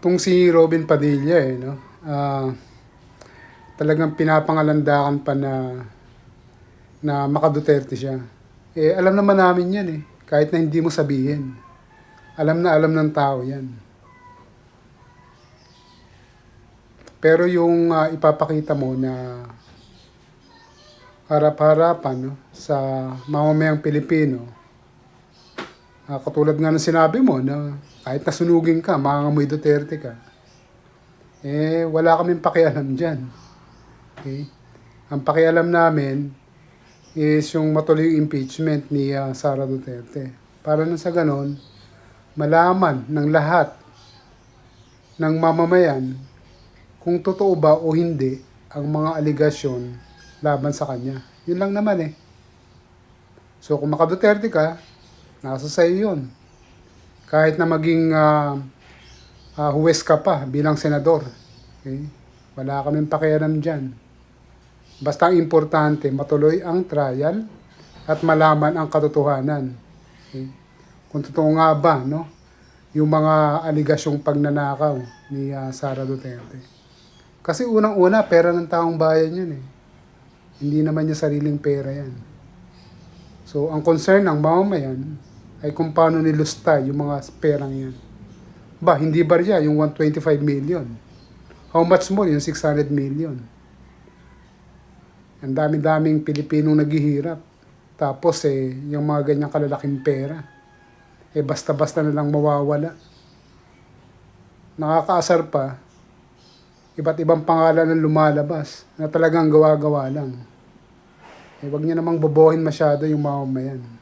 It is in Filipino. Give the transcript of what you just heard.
Itong si Robin Padilla eh, no? Ah, talagang pinapangalandakan pa na na makaduterte siya. Eh, alam naman namin yan eh. Kahit na hindi mo sabihin. Alam na alam ng tao yan. Pero yung ah, ipapakita mo na harap-harapan no, sa mamamayang Pilipino, ah, katulad nga ng sinabi mo na kahit nasunugin ka, makangamoy Duterte ka, eh wala kaming pakialam dyan. Okay? Ang pakialam namin is yung matuloy yung impeachment ni ah, Sara Duterte. Para na sa ganon, malaman ng lahat ng mamamayan kung totoo ba o hindi ang mga aligasyon laban sa kanya. Yun lang naman eh. So kung makaduterte ka, nasa sa'yo yun. Kahit na maging ah, ah, huwes ka pa bilang senador. Okay? Wala kaming pakialam dyan. Basta ang importante, matuloy ang trial at malaman ang katotohanan. Okay? Kung totoo nga ba, no? Yung mga aligasyong pagnanakaw ni ah, Sara Duterte. Kasi unang-una, pera ng taong bayan yun eh. Hindi naman niya sariling pera yan. So, ang concern ng mamamayan ay kung paano nilusta yung mga perang yan. Ba, hindi ba riya yung 125 million? How much more yung 600 million? Ang dami-daming Pilipinong naghihirap. Tapos eh, yung mga ganyang kalalaking pera, eh basta-basta na lang mawawala. Nakakaasar pa, iba't ibang pangalan ang lumalabas na talagang gawa-gawa lang. Eh, wag niya namang bobohin masyado yung mamamayan.